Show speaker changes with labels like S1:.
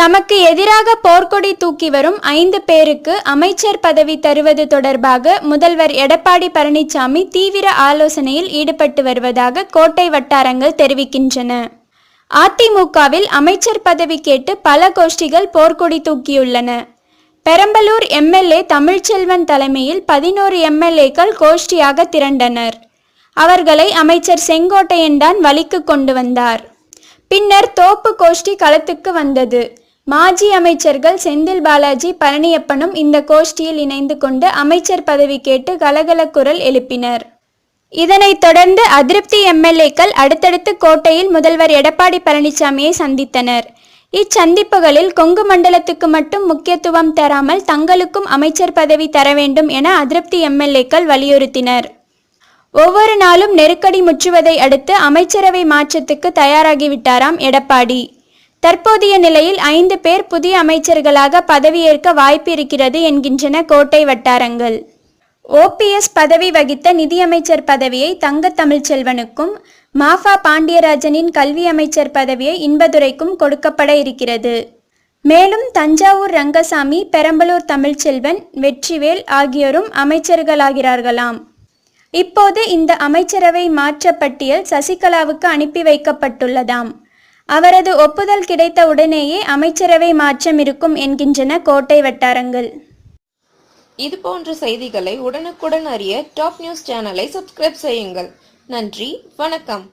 S1: தமக்கு எதிராக போர்க்கொடி தூக்கி வரும் ஐந்து பேருக்கு அமைச்சர் பதவி தருவது தொடர்பாக முதல்வர் எடப்பாடி பழனிசாமி தீவிர ஆலோசனையில் ஈடுபட்டு வருவதாக கோட்டை வட்டாரங்கள் தெரிவிக்கின்றன. அதிமுகவில் அமைச்சர் பதவி கேட்டு பல கோஷ்டிகள் போர்க்கொடி தூக்கியுள்ளன. பெரம்பலூர் எம்எல்ஏ தமிழ்ச்செல்வன் தலைமையில் பதினோரு எம்எல்ஏக்கள் கோஷ்டியாக திரண்டனர். அவர்களை அமைச்சர் செங்கோட்டையன் தான் வழிக்கு கொண்டு வந்தார். பின்னர் தோப்பு கோஷ்டி களத்துக்கு வந்தது. மாஜி அமைச்சர்கள் செந்தில் பாலாஜி பழனியப்பனும் இந்த கோஷ்டியில் இணைந்து கொண்டு அமைச்சர் பதவி கேட்டு கலகல குரல் எழுப்பினர். இதனைத் தொடர்ந்து அதிருப்தி எம்எல்ஏக்கள் அடுத்தடுத்து கோட்டையில் முதல்வர் எடப்பாடி பழனிசாமியை சந்தித்தனர். இச்சந்திப்புகளில் கொங்கு மண்டலத்துக்கு மட்டும் முக்கியத்துவம் தராமல் தங்களுக்கும் அமைச்சர் பதவி தர வேண்டும் என அதிருப்தி எம்எல்ஏக்கள் வலியுறுத்தினர். ஒவ்வொரு நாளும் நெருக்கடி முற்றுவதை அடுத்து அமைச்சரவை மாற்றத்துக்கு தயாராகிவிட்டாராம் எடப்பாடி. தற்போதைய நிலையில் ஐந்து பேர் புதிய அமைச்சர்களாக பதவியேற்க வாய்ப்பு இருக்கிறது என்கின்றன கோட்டை வட்டாரங்கள். ஓபிஎஸ் பதவி வகித்த நிதியமைச்சர் பதவியை தங்க தமிழ்ச்செல்வனுக்கும் மாஃபா பாண்டியராஜனின் கல்வி அமைச்சர் பதவியை இன்பதுரைக்கும் கொடுக்கப்பட இருக்கிறது. மேலும் தஞ்சாவூர் ரங்கசாமி பெரம்பலூர் தமிழ்ச்செல்வன் வெற்றிவேல் ஆகியோரும் அமைச்சர்களாகிறார்களாம். இப்போது இந்த அமைச்சரவை மாற்ற பட்டியல் சசிகலாவுக்கு அனுப்பி வைக்கப்பட்டுள்ளதாம். அவரது ஒப்புதல் கிடைத்த உடனேயே அமைச்சரவை மாற்றம் இருக்கும் என்கின்றன கோட்டை வட்டாரங்கள்.
S2: இது போன்ற செய்திகளை உடனுக்குடன் அறிய டாப் நியூஸ் சேனலை சப்ஸ்கிரைப் செய்யுங்கள். நன்றி வணக்கம்.